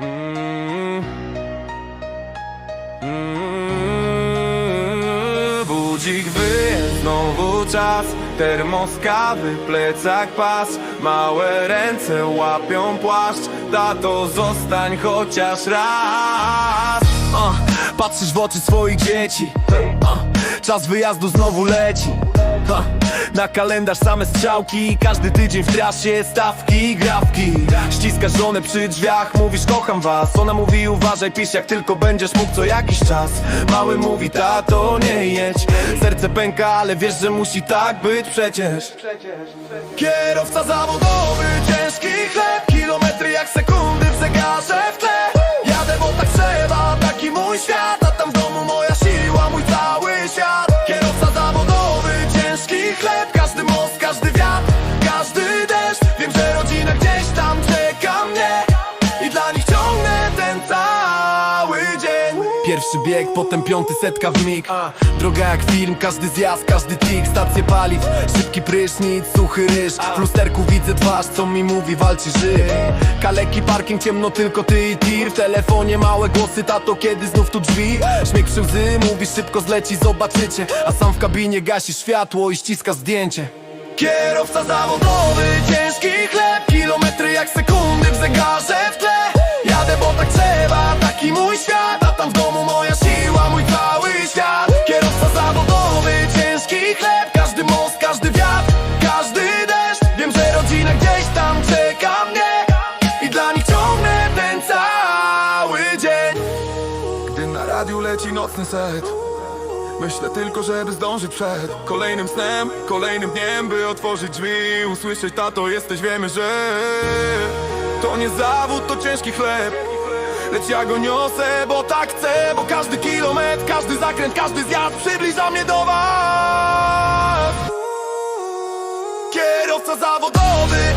Mm. Budzik wyje, znowu czas Termos kawy, plecak pas. Małe ręce łapią płaszcz Tato, zostań chociaż raz. Uh, Patrzysz w oczy swoich dzieci. Uh, Czas wyjazdu znowu leci uh, Na kalendarz same strzałki. Każdy tydzień w trasie stawki i grafki Ściskasz żonę przy drzwiach Mówisz kocham was. Ona mówi uważaj pisz jak tylko będziesz mógł co jakiś czas. Mały mówi tato nie jedź. Serce pęka ale wiesz, że musi tak być przecież. Kierowca zawodowy, Pierwszy bieg, potem piąty setka w mig. Droga jak film, każdy zjazd, każdy tik Stacje paliw, szybki prysznic, suchy ryż. W lusterku widzę twarz, co mi mówi, walczy żyj. Kaleki, parking, ciemno, tylko ty i tir. W telefonie małe głosy, tato, kiedy znów tu drzwi? Śmiech przy łzy, mówi szybko zleci, zobaczycie. A sam w kabinie gasi światło i ściska zdjęcie. Kierowca zawodowy, ciężki chleb Kilometry jak sekundy w zegarze w tle. Jadę, bo tak trzeba, taki mój świat rodzina gdzieś tam czeka mnie I dla nich ciągnę ten cały dzień. Gdy na radiu leci nocny set Myślę tylko, żeby zdążyć przed Kolejnym snem, kolejnym dniem By otworzyć drzwi i usłyszeć Tato, jesteś, wiemy, że To nie zawód, to ciężki chleb. Lecz ja go niosę, bo tak chcę Bo każdy kilometr, każdy zakręt, każdy zjazd Przybliża mnie do was kierowca zawodowy.